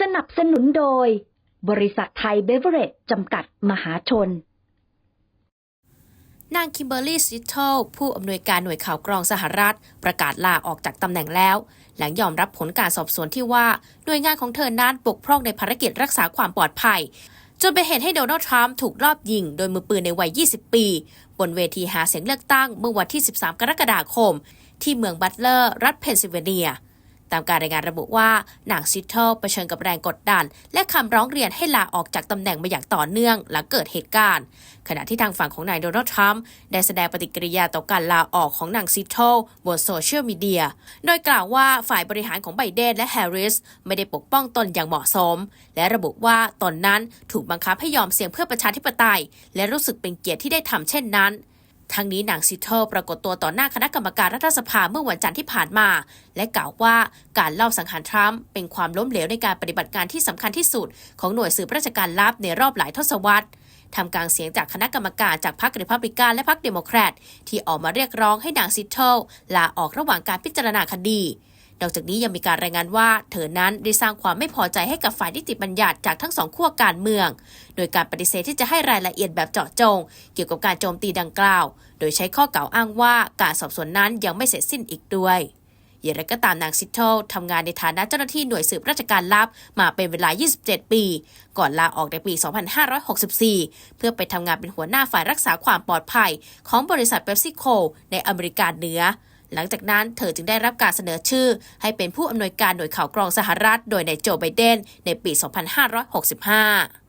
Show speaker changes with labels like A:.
A: สนับสนุนโดย บริษัทไทยเบเวอเรจจำกัดมหาชน
B: นางคิมเบอร์รี่ซิตเทิลผู้อำนวยการหน่วยข่าวกรองสหรัฐ ประกาศลาออกจากตำแหน่งแล้ว หลังยอมรับผลการสอบสวนที่ว่า หน่วยงานของเธอนั้นปกพร่องในภารกิจรักษาความปลอดภัยจนเป็นเหตุให้โดนัลด์ทรัมป์ถูกลอบยิงโดยมือปืนในวัย 20 ปี บนเวทีหาเสียงเลือกตั้งเมื่อวันที่ 13 กรกฎาคม ที่เมืองบัตเลอร์ รัฐเพนซิลเวเนีย ตามการรายงานระบุว่า นางซิตเทิลเผชิญกับแรงกดดัน และคำร้องเรียนให้ลาออกจากตำแหน่งมาอย่างต่อเนื่องหลังเกิดเหตุการณ์ ขณะที่ทางฝั่งของนายโดนัลด์ทรัมป์ได้แสดงปฏิกิริยาต่อการลาออกของนางซิตเทิลบนโซเชียลมีเดีย โดยกล่าวว่าฝ่ายบริหารของไบเดนและแฮร์ริสไม่ได้ปกป้องตนอย่างเหมาะสม และระบุว่าตนนั้นถูกบังคับให้ยอมเสี่ยงเพื่อประชาธิปไตย และรู้สึกเป็นเกียรติที่ได้ทำเช่นนั้น ทั้งนี้นางซิเทิลปรากฏตัวต่อหน้าคณะกรรมการรัฐสภาเมื่อวันจันทร์ที่ผ่านมา และกล่าวว่าการเล่าสังหารทรัมป์เป็นความล้มเหลวในการปฏิบัติการที่สำคัญที่สุด ของหน่วยสืบราชการลับในรอบหลายทศวรรษทำกลางเสียงจากคณะกรรมการจากพรรคริพับลิกันและพรรคเดโมแครตที่ออกมาเรียกร้องให้นางซิเทลลาออกระหว่างการพิจารณาคดี นอกจากนี้ยังมีการรายงานว่าเธอนั้นได้สร้างความไม่พอใจให้กับฝ่ายนิติบัญญัติจากทั้งสองขั้วการเมือง โดยการปฏิเสธที่จะให้รายละเอียดแบบเจาะจง เกี่ยวกับการโจมตีดังกล่าว โดยใช้ข้อกล่าวอ้างว่าการสอบสวนนั้นยังไม่เสร็จสิ้นอีกด้วยอย่างไรก็ตามนางซิทเทลทำงานในฐานะเจ้าหน้าที่หน่วยสืบราชการลับมาเป็นเวลา 27 ปี ก่อนลาออกในปี 2564 เพื่อไปทำงานเป็นหัวหน้าฝ่ายรักษาความปลอดภัย ของบริษัทเ e ปซี่โคในอเมริกาเหนือ หลังจากนั้นเธอจึงได้รับการเสนอชื่อ ให้เป็นผู้อำนวยการหน่วยข่าวกรองสหรัฐ โดยนายโจไบเดนในปี 2565